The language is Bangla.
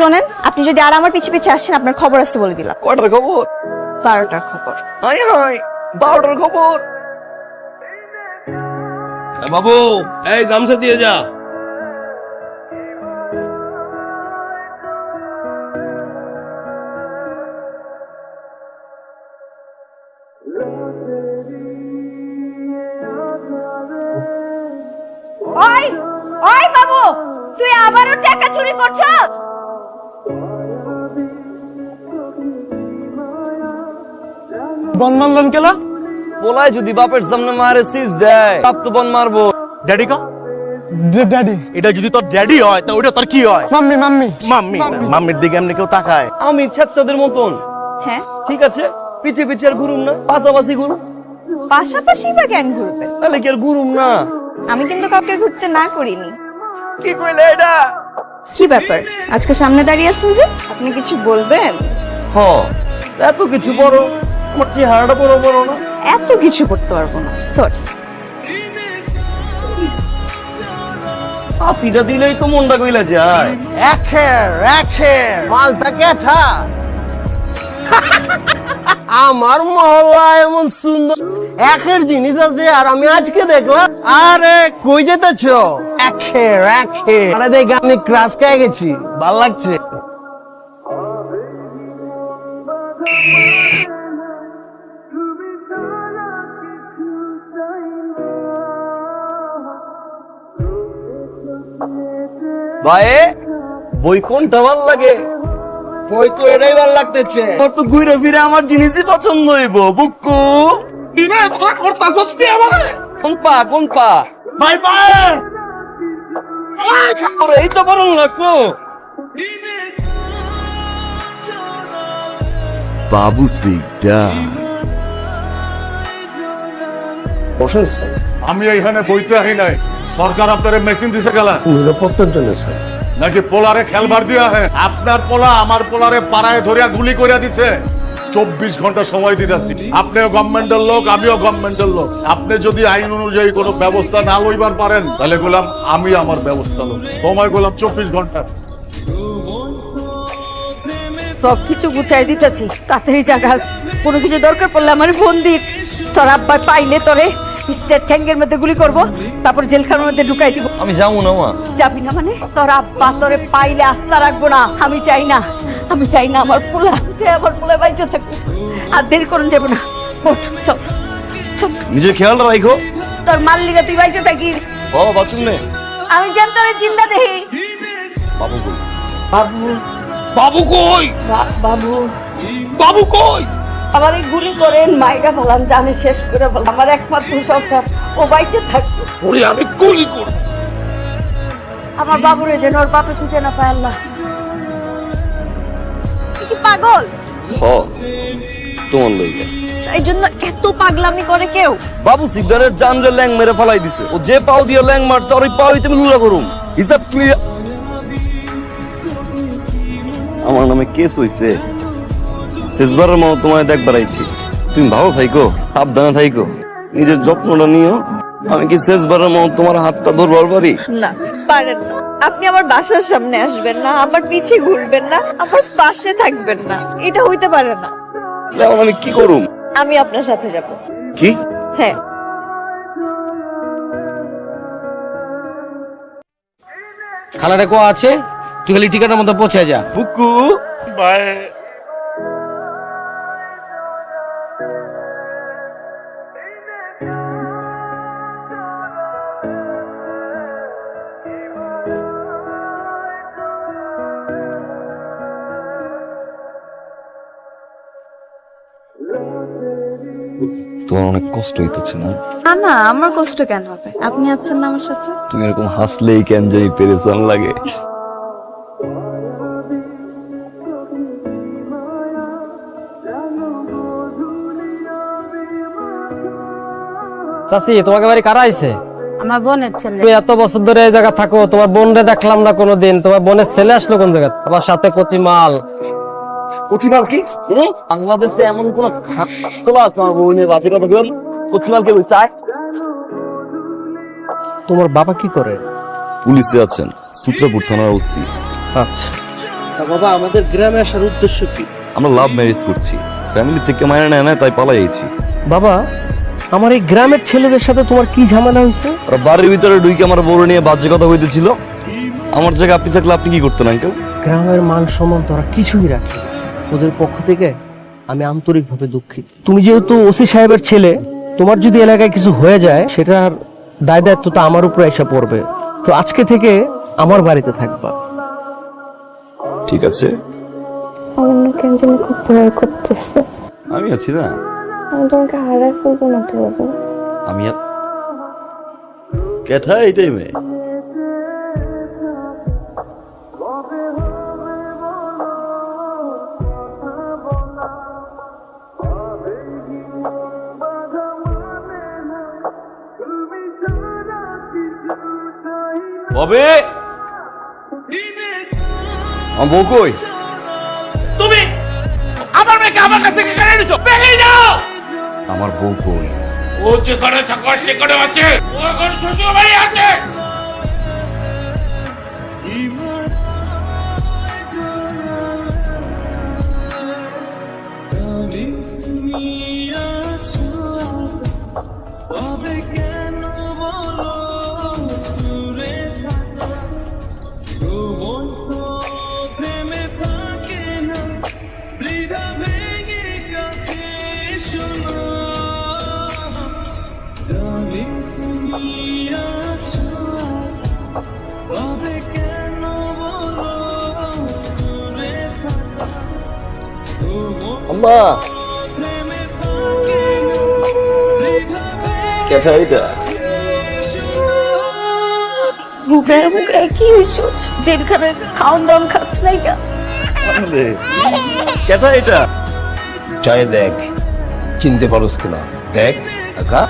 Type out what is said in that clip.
শোনেন আপনি যদি আর আমার পিছে পিছে আসেন আপনার খবর আছে বলে দিলাম। কয়টার খবর? বারোটার খবর। হাই হাই বারোটার খবর। বাবু এই গামছা দিয়ে যা। ওই ওই বাবু তুই আবারও টাকা চুরি করছস? বন কেলা? পোলায় যদি বাপের সামনে মারে সিজ দেয়। বাপ তো বন মারবো। ড্যাডি কা? ড্যাডি। এটা যদি তোর ড্যাডি হয় তা ওটা তোর কি হয়? Mummy mummy. মাম্মি। মাম্মির দিকে এমনি কেউ তাকায়। আমি ছেচ্ছাদের মতন। হ্যাঁ? ঠিক আছে? পিছে পিছে আর ঘুরুম না। পাশাপাশি ঘুরুম পাশাপাশি বা ঘুরবে? তাহলে কি আর ঘুরুম না? আমি কিন্তু কাউকে ঘুরতে না করিনি। কি কইলে এটা? কি ব্যাপার? আজকে সামনে দাঁড়িয়ে আছেন যে? আপনি কিছু বলবেন? হ এত কিছু বড় আমার চেহারাটা বড় বড় না? এত কিছু করতে পারব না। সরি হাসিটা দিলেই তো মনটা কইলা যায়। এখের এখের মালটা কেঠা আমার মহল্লা এমন সুন্দর। একের জিনিস আছে আর আমি আজকে দেখলাম। আরে কই যেতেছ? একের একের আরে দেখ আমি ক্রাশ খেয়ে গেছি। ভালো লাগছে। বই কোনটা ভালো লাগে? বই তো এটাই ভালো লাগতেছে। তোর তো ঘুরে ফিরে আমার জিনিসই পছন্দ হইব বুক্কু কোন পা কোন পা বাই বাই এই তো বরং বাবু বসেন স্যার। আমি এইখানে বইতে আহি নাই। সরকার আপনার মেশিন দিছে গেলা। নিরাপত্তার জন্য স্যার। নাকি পোলারে খেলবার দিয়া হে? আপনার পোলা আমার পোলারে পাড়ায় ধরিয়া গুলি করিয়া দিছে। চব্বিশ ঘণ্টা সময় দিতেছি। আপনিও গভর্নমেন্টের লোক, আমিও গভর্নমেন্টের লোক। আপনি যদি আইন অনুযায়ী কোনো ব্যবস্থা না লইবার পারেন, তাহলে বললাম আমি আমার ব্যবস্থা লোক সময় বললাম চব্বিশ ঘণ্টা। সব কিছু গুছাই দিতেছি। তাড়াতাড়ি জায়গা কোনো কিছু দরকার পড়লে আমার ফোন দিস। তোর আব্বা পাইলে তোরে স্টেট ট্যাঙ্কের মধ্যে গুলি করব তারপর জেলখানার মধ্যে ঢুকাই দিব। আমি যাব না মা। যাবি না মানে? তোর আব্বা তোরে পাইলে আস্থা রাখব না। আমি চাই না। আমি চাই না আমার পোলা যে আমার পোলা বাইচে থাকবে আর দেরি করুন যাব না। ওঠ, চল চল। নিজের খেয়াল রাখো। তোর মাল্লিকা তুই বাইচে থাকিস ও বাথরুম নে। আমি যেন তোরে চিন্তা দেখি। বাবু কই? বাবু। কই? বাবু বাবু কই? আমার এই গুলি করেন মাইরা বললাম জানে শেষ করে বললাম আমার একমাত্র সন্তান ও বাইচে থাকবে। ওরে আমি গুলি করব। আমার বাবুরে যেন ওর বাপে খুঁজে না পায় আল্লাহ। কি পাগল? হ তোমার লইয়া। এই জন্য এত পাগলামি করে কেউ? বাবু সিকদারের জানরে ল্যাং মেরে ফেলাই দিছে। ও যে পাও দিয়ে ল্যাং মারছে আর ওই পাও তুমি লুলা করুম। হিসাব ক্লিয়ার আমার নামে কেস হইছে। শেষবারের মতো তোমায় দেখবার আইছি তুমি ভালো থাইকো সাবধানে থাইকো। নিজের যত্নটা নিও। আমি কি শেষবারের মতো তোমার হাতটা ধরবার পারি না পারেন না। আপনি আমার বাসার সামনে আসবেন না আমার পিছে ঘুরবেন না আমার পাশে থাকবেন না। এটা হইতে পারে না। আমি কি করুম? আমি আপনার সাথে যাব। কি? হ্যাঁ। খালাটা কো আছে? তুই খালি টিকাটার মতো পৌঁছে যা। বুকু বাই। তোমার অনেক কষ্ট হইতেছে না? না না আমার কষ্ট কেন হবে? আপনি আছেন না আমার সাথে? তুমি এরকম হাসলেই কেন জানি পেরেছান লাগে। চাচি তোমাকে বাড়ি কারা আইছে? আমার বোনের ছেলে। তুমি এত বছর ধরে এই জায়গা থাকো তোমার বোনরে দেখলাম না কোনোদিন। তোমার বোনের ছেলে আসলো কোন জায়গা তোমার সাথে কচি মাল কচিমাল কি? বাংলাদেশে এমন কোন খাতো আছে আমার বোনের বাজে কথা বল কচিমাল কে বলছে তোমার বাবা কি করে? পুলিশে আছেন সূত্রপুর থানার ওসি। আচ্ছা। তা বাবা আমাদের গ্রামে আসার উদ্দেশ্য কি? আমরা লাভ ম্যারেজ করছি। ফ্যামিলি থেকে মায়ের নেয় না তাই পালাইছি বাবা আমার এই গ্রামের ছেলেদের সাথে তোমার কি ঝামেলা হয়েছে? ওরা বাড়ির ভিতরে ঢুকে আমার বড় নিয়ে বাজে কথা হইতেছিল আমার জায়গায় আপনি থাকলে আপনি কি করতেন আঙ্কেল? গ্রামের মান সম্মান তোরা কিছুই রাখি না। ওদের পক্ষ থেকে আমি আন্তরিকভাবে দুঃখিত। তুমি যেহেতু ওসি সাহেবের ছেলে তোমার যদি এলাকায় কিছু হয়ে যায় সেটার দায় দায়িত্ব তো আমার উপরে এসে পড়বে। তো আজকে থেকে আমার বাড়িতে থাকবা। ঠিক আছে। আমার কেন জানি খুব ভয় করতেছে। আমি আছি না। আমি তোমাকে হারাই ফেলব না তো বাবু। আমি আর কেঠা এই আমার বউ কই? তুমি আমার মেয়েকে আমার কাছে কেন এনেছো বেরিয়ে যাও! আমার বউ কই? ও যেখানে থাকার সেখানে আছে। ও এখন শ্বশুর বাড়ি আছে। আম্মা। কেঠা এটা মুখে মুখে কি হইছো? জেলখানে খাওন দাওন খাস নাই গা কেঠা এটা চাই দেখ চিনতে পারোস কিনা। দেখ একা